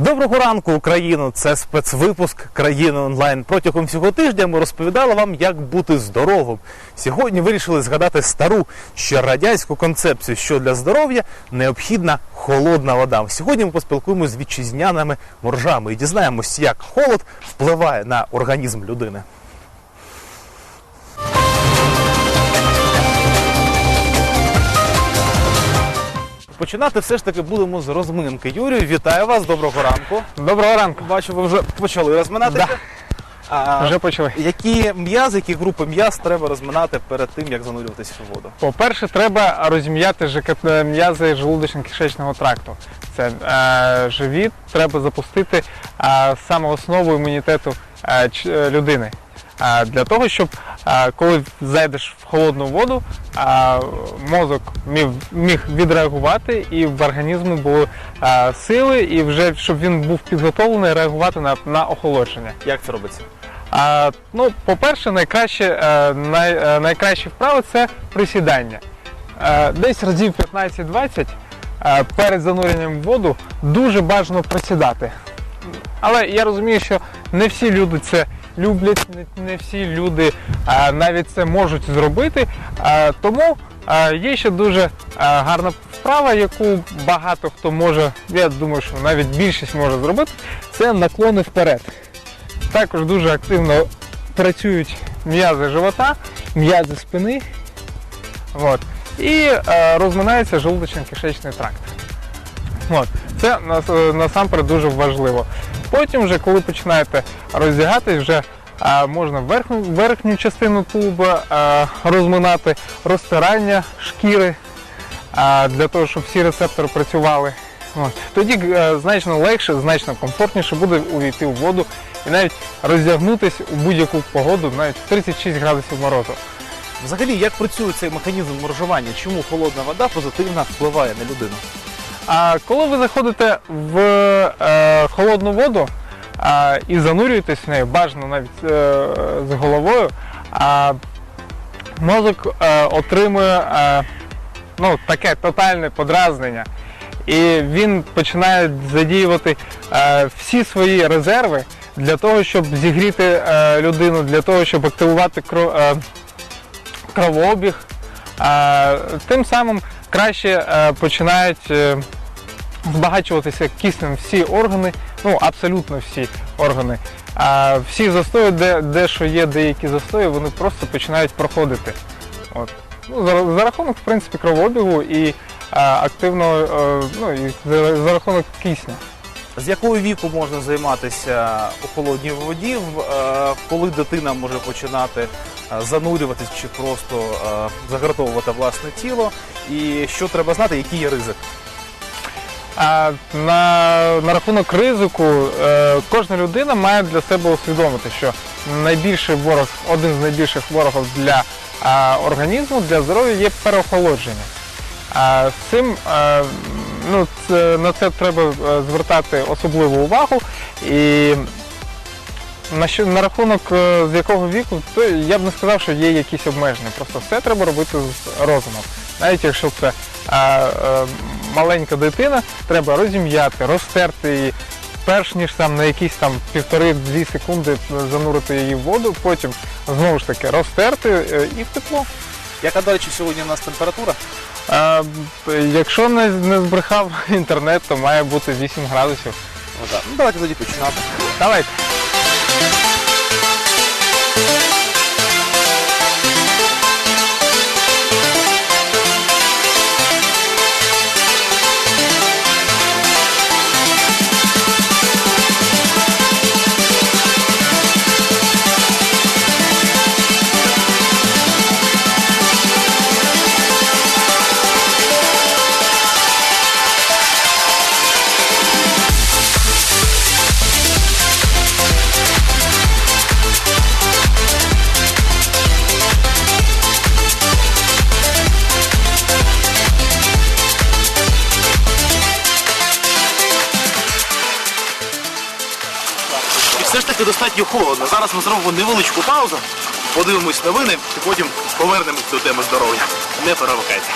Доброго ранку, Україну! Це спецвипуск країни онлайн. Протягом всього тижня ми розповідали вам, як бути здоровим. Сьогодні вирішили згадати стару ще радянську концепцію, що для здоров'я необхідна холодна вода. Сьогодні ми поспілкуємося з вітчизняними моржами і дізнаємось, як холод впливає на організм людини. Починати все ж таки будемо з розминки. Юрію, вітаю вас, доброго ранку. Доброго ранку. Бачу, ви вже почали розминатися. Да. А, Вже почали. Які м'язи, які групи м'яз треба розминати перед тим, як занурюватися в воду? По-перше, треба розім'яти ЖКТ м'язи желудочно-кишечного тракту. Це е, живіт, треба запустити е, саме основу імунітету е, ч- е, людини. Е, для того, щоб е, коли зайдеш в холодну воду, мозок міг, відреагувати і в організму були сили, і вже щоб він був підготовлений реагувати на, на охолодження. Як це робиться? А, ну, по-перше, найкраще, е, най, е, найкращі вправи це присідання. Е, десь разів 15-20 е, перед зануренням в воду дуже бажано присідати. Але я розумію, що не всі люди це люблять, не, всі люди навіть це можуть зробити. Тому є ще дуже гарна вправа, яку багато хто може, я думаю, що навіть більшість може зробити, це наклони вперед. Також дуже активно працюють м'язи живота, м'язи спини. От. І е, розминається желудочно-кишечний тракт. От. Це е, насамперед дуже важливо. Потім, вже, коли починаєте роздягатись, вже можна верхню, верхню частину тулуба розминати, розтирання шкіри для того, щоб всі рецептори працювали. Тоді е, значно легше, значно комфортніше буде увійти в воду і навіть роздягнутися у будь-яку погоду, навіть в 36 градусів морозу. Взагалі, як працює цей механізм моржування? Чому холодна вода позитивно впливає на людину? А коли ви заходите в е, холодну воду а, і занурюєтесь в неї, бажано навіть е, з головою, а, мозок е, отримує е, ну, таке тотальне подразнення. І він починає задіювати е, всі свої резерви для того, щоб зігріти е, людину, для того, щоб активувати кро, е, кровообіг. Е, тим самим краще е, починають е, збагачуватися киснем всі органи, ну абсолютно всі органи. А всі застої, де, де що є деякі застої, вони просто починають проходити. От. Ну, за, за рахунок, в принципі, кровообігу і е, активно, е, ну, і за, за рахунок кисня. З якого віку можна займатися у холодній воді? Коли дитина може починати занурюватись чи просто загартовувати власне тіло? І що треба знати, який є ризик? А на, на рахунок ризику, е, кожна людина має для себе усвідомити, що найбільший ворог, один з найбільших ворогів для е, організму, для здоров'я є переохолодження. А цим ну, це, на це треба е, звертати особливу увагу. І на, що, на рахунок е, з якого віку, то я б не сказав, що є якісь обмеження. Просто все треба робити з розумом. Навіть якщо це е, е, маленька дитина, треба розім'яти, розтерти її, перш ніж там на якісь там півтори-дві секунди занурити її в воду, потім знову ж таки розтерти е, і в тепло. Яка, до речі, сьогодні у нас температура? Е, якщо не, не збрехав інтернет, то має бути 8 градусів. Ну, так. ну давайте тоді починати. Давайте. Все ж таки достатньо холодно. Зараз ми зробимо невеличку паузу, подивимось новини і потім повернемось до теми здоров'я. Не перемикайте.